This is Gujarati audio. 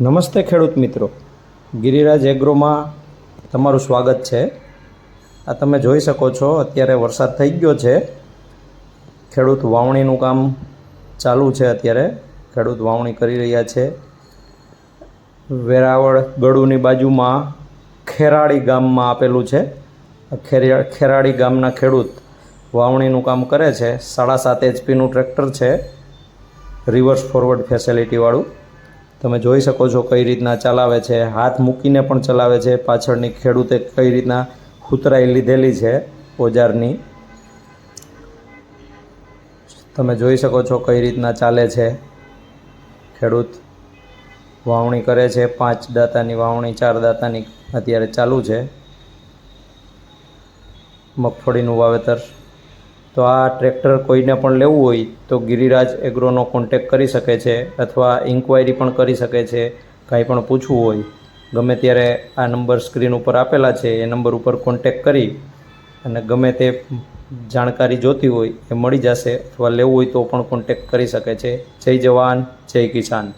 નમસ્તે ખેડૂત મિત્રો. ગિરિરાજ એગ્રોમાં તમારું સ્વાગત છે. આ તમે જોઈ શકો છો, અત્યારે વરસાદ થઈ ગયો છે. ખેડૂત વાવણીનું કામ ચાલુ છે અત્યારે. ખેડૂત વાવણી કરી રહ્યા છે. વેરાવળ ગળુની બાજુમાં ખેરાળી ગામમાં આપેલું છે. ખેરાળી ગામના ખેડૂત વાવણીનું કામ કરે છે. સાડા સાત એચપીનું ટ્રેક્ટર છે. રિવર્સ ફોરવર્ડ ફેસિલિટીવાળું. તમે જોઈ શકો છો કઈ રીતના ચલાવે છે, હાથ મૂકીને પણ ચલાવે છે, પાછળની ખેડૂતે કઈ રીતના ખૂતરાઈ લીધેલી છે ઓજારની. તમે જોઈ શકો છો કઈ રીતના ચાલે છે. ખેડૂત વાવણી કરે છે, પાંચ દાતાની વાવણી, ચાર દાતાની અત્યારે ચાલુ છે. મગફળીનું વાવેતર તો આ ટ્રેક્ટર કોઈને પણ લેવું હોય તો ગિરિરાજ એગ્રોનો કોન્ટેક કરી શકે છે અથવા ઇન્ક્વાયરી પણ કરી શકે છે, કાંઈ પણ પૂછવું હોય. ગમે ત્યારે આ નંબર સ્ક્રીન ઉપર આપેલા છે, એ નંબર ઉપર કોન્ટેક કરી અને ગમે તે જાણકારી જોતી હોય એ મળી જશે અથવા લેવું હોય તો પણ કોન્ટેક કરી શકે છે. જય જવાન, જય કિસાન.